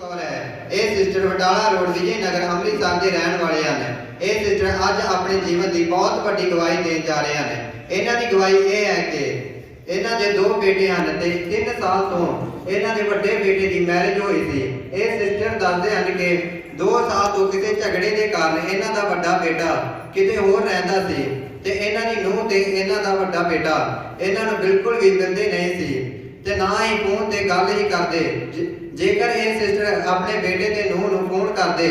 ਕੌਰ ਹੈ? ਇਹ sister Batala road Vijay Nagar Amritsar ਦੇ ਰਹਿਣ ਵਾਲੇ ਹਨ ਇਹ ਸਿਸਟਰ ਅੱਜ ਆਪਣੇ ਜੀਵਨ ਦੀ ਬਹੁਤ ਵੱਡੀ ਗਵਾਹੀ ਦੇਣ ਜਾ ਰਹੇ ਹਨ ਇਹਨਾਂ ਦੀ ਗਵਾਹੀ ਇਹ ਹੈ ਕਿ ਇਹਨਾਂ ਦੇ ਦੋ ਬੇਟੇ ਹਨ ਤੇ 3 ਸਾਲ ਤੋਂ ਇਹਨਾਂ ਦੇ ਵੱਡੇ ਬੇਟੇ ਦੀ ਮੈਰਿਜ ਹੋਈ ਸੀ। ਇਹ ਸਿਸਟਰ ਦੱਸਦੇ ਹਨ ਕਿ 2 ਸਾਲ ਤੋਂ ਕਿਸੇ ਝਗੜੇ ਦੇ ਕਾਰਨ ਇਹਨਾਂ ਦਾ ਵੱਡਾ ਬੇਟਾ ਕਿਤੇ ਹੋਰ ਰਹਿੰਦਾ ਸੀ ਤੇ ਇਹਨਾਂ ਦੀ ਨੂੰਹ ਤੇ ਇਹਨਾਂ ਦਾ ਵੱਡਾ ਬੇਟਾ। ਇਹਨਾਂ ਨੂੰ ਬਿਲਕੁਲ ਵੀ ਮਿਲਦੇ ਨਹੀਂ ਸੀ। ਤੇ ਨਾ ਹੀ ਫੋਨ ਤੇ ਗੱਲ ਹੀ ਕਰਦੇ। ਜੇਕਰ ਇਹ ਸਿਸਟਰ ਆਪਣੇ ਬੇਟੇ ਤੇ ਨੂੰਹ ਨੂੰ ਫੋਨ ਕਰਦੇ,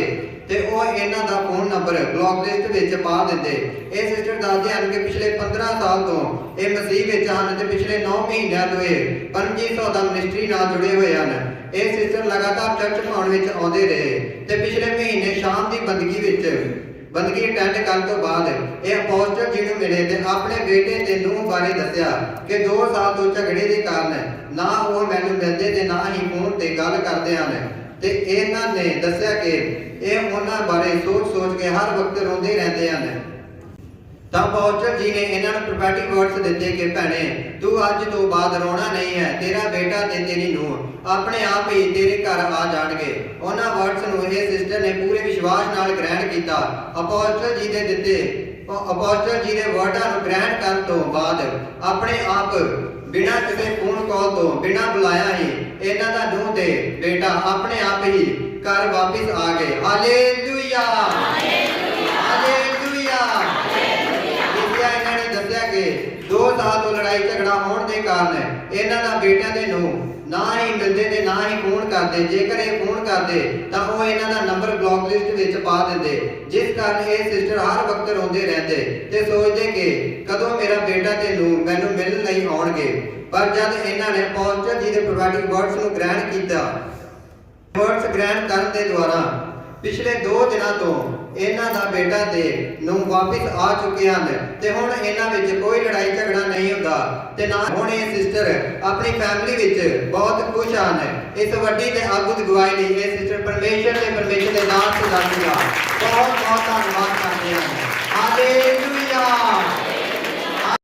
ਤੇ ਉਹ ਇਹਨਾਂ ਦਾ ਫੋਨ ਨੰਬਰ ਬਲੌਕ ਲਿਸਟ ਵਿੱਚ ਪਾ ਦਿੰਦੇ। ਇਹ ਸਿਸਟਰ ਦੱਸਦੇ ਹਨ ਕਿ ਪਿਛਲੇ 15 ਸਾਲ ਤੋਂ ਇਹ ਮਸੀਹ ਵਿੱਚ ਹਨ ਤੇ ਪਿਛਲੇ 9 ਮਹੀਨਿਆਂ ਤੋਂ ਇਹ ਪੰਜੀ ਸੌਦਾ ਮਿਨਿਸਟਰੀ ਨਾਲ ਜੁੜੇ ਹੋਏ ਹਨ। ਇਹ ਸਿਸਟਰ ਲਗਾਤਾਰ ਚਰਚ ਪਾਉਣ ਵਿੱਚ ਆਉਂਦੇ ਰਹੇ ਤੇ ਪਿਛਲੇ ਮਹੀਨੇ ਸ਼ਾਮ ਦੀ ਬੰਦਗੀ ਵਿੱਚ ਬੰਦਗੀ ਅਟੈਂਡ ਕਰਨ ਤੋਂ ਬਾਅਦ ਇਹ ਅਪੋਸਟਲ ਜੀ ਨੂੰ ਮਿਲੇ ਤੇ ਆਪਣੇ ਬੇਟੇ ਤੇ ਨੂੰਹ ਬਾਰੇ ਦੱਸਿਆ ਕਿ 2 ਸਾਲ ਤੋਂ ਝਗੜੇ ਦੇ ਕਾਰਨ ਨਾ ਉਹ ਮੈਨੂੰ ਮਿਲਦੇ ਤੇ ਨਾ ਹੀ ਫੋਨ ਤੇ ਗੱਲ ਕਰਦੇ ਹਨ। ਤੇ ਇਹਨਾਂ ਨੇ ਦੱਸਿਆ ਕਿ ਇਹ ਉਹਨਾਂ ਬਾਰੇ ਸੋਚ-ਸੋਚ ਕੇ ਹਰ ਵਕਤ ਰੋਂਦੇ ਰਹਿੰਦੇ ਹਨ। ਤਾਂ ਪੌਸਟਰ ਜੀ ਨੇ ਇਹਨਾਂ ਨੂੰ ਪ੍ਰੋਫੈਟਿਕ ਵਰਡਸ ਦਿੱਤੇ ਕਿ ਭੈਣੇ, ਤੂੰ ਅੱਜ ਤੋਂ ਬਾਅਦ ਰੋਣਾ ਨਹੀਂ ਹੈ, ਤੇਰਾ ਬੇਟਾ ਤੇ ਤੇਰੀ ਨੂੰਹ ਆਪਣੇ ਆਪ ਹੀ ਤੇਰੇ ਘਰ ਆ ਜਾਣਗੇ। ਉਹਨਾਂ ਵਰਡਸ ਨੂੰ ਇਹ ਸਿਸਟਰ ਨੇ ਪੂਰੇ ਵਿਸ਼ਵਾਸ ਨਾਲ ਗ੍ਰਹਿਣ ਕੀਤਾ। ਅਪੋਸਟਲ ਜੀ ਦੇ ਦਿੱਤੇ ਅਪੋਸਟਲ ਜੀ ਦੇ ਵਰਡਾਂ ਨੂੰ ਗ੍ਰਹਿਣ ਕਰਨ ਤੋਂ ਬਾਅਦ ਆਪਣੇ ਆਪ ਬਿਨਾਂ ਕਿਸੇ ਫੋਨ ਕਾਲ ਤੋਂ, ਬਿਨਾਂ ਬੁਲਾਇਆ ਹੀ ਇਹਨਾਂ ਦਾ ਨੂੰਹ ਤੇ ਬੇਟਾ ਆਪਣੇ ਆਪ ਹੀ ਘਰ ਵਾਪਸ ਆ ਗਏ। ਹਾਲੇਲੂਇਆ ਲੜਾਈ ਝਗੜਾ ਹੋਣ ਦੇ ਕਾਰਨ ਇਹਨਾਂ ਦਾ ਬੇਟਿਆਂ ਦੇ ਨੂੰ ਨਾ ਹੀ ਮਿਲਦੇ ਤੇ ਨਾ ਹੀ ਫੋਨ ਕਰਦੇ। ਜੇਕਰ ਇਹ ਫੋਨ ਕਰਦੇ, ਤਾਂ ਉਹ ਇਹਨਾਂ ਦਾ ਨੰਬਰ ਬਲੌਕ ਲਿਸਟ ਵਿੱਚ ਪਾ ਦਿੰਦੇ। ਜਿਸ ਕਾਰਨ ਇਹ ਸਿਸਟਰ ਹਰ ਵਕਤ ਰੋਂਦੇ ਰਹਿੰਦੇ ਤੇ ਸੋਚਦੇ ਕਿ ਕਦੋਂ ਮੇਰਾ ਬੇਟਾ ਤੇ ਨੂੰ ਮੈਨੂੰ ਮਿਲਣ ਲਈ ਆਉਣਗੇ। ਪਰ ਜਦ ਇਹਨਾਂ ਨੇ ਪੌਸਟਰ ਜੀ ਦੇ ਪ੍ਰੋਫੈਟਿਕ ਵਰਡਸ ਨੂੰ ਗ੍ਰਹਿਣ ਕੀਤਾ ਵਰਡਸ ਗ੍ਰਹਿਣ ਕਰਨ ਦੇ ਦੁਆਰਾ ਪਿਛਲੇ 2 ਦਿਨਾਂ ਤੋਂ ਇਹਨਾਂ ਦਾ ਬੇਟਾ ਤੇ ਨੂੰ ਵਾਪਸ ਆ ਚੁੱਕੇ ਹਨ ਤੇ ਹੁਣ ਇਹਨਾਂ ਵਿੱਚ ਕੋਈ ਲੜਾਈ ਝਗੜਾ ਨਹੀਂ ਹੁੰਦਾ ਤੇ ਨਾ ਹੁਣ ਇਹ ਸਿਸਟਰ ਆਪਣੀ ਫੈਮਿਲੀ ਵਿੱਚ ਬਹੁਤ ਖੁਸ਼ ਹਨ। ਇਸ ਵੱਡੀ ਤੇ ਦੀ ਗਵਾਹੀ ਲਈ ਇਹ ਸਿਸਟਰ ਪਰਮੇਸ਼ਰ ਤੇ ਪਰਮੇਸ਼ਰ ਦੇ ਨਾਮ ਤੋਂ ਦਾਤੀਆ ਬਹੁਤ ਬਹੁਤ ਧੰਨਵਾਦ ਕਰਦੇ ਹਨ। ਹਾਲੇਲੂਇਆ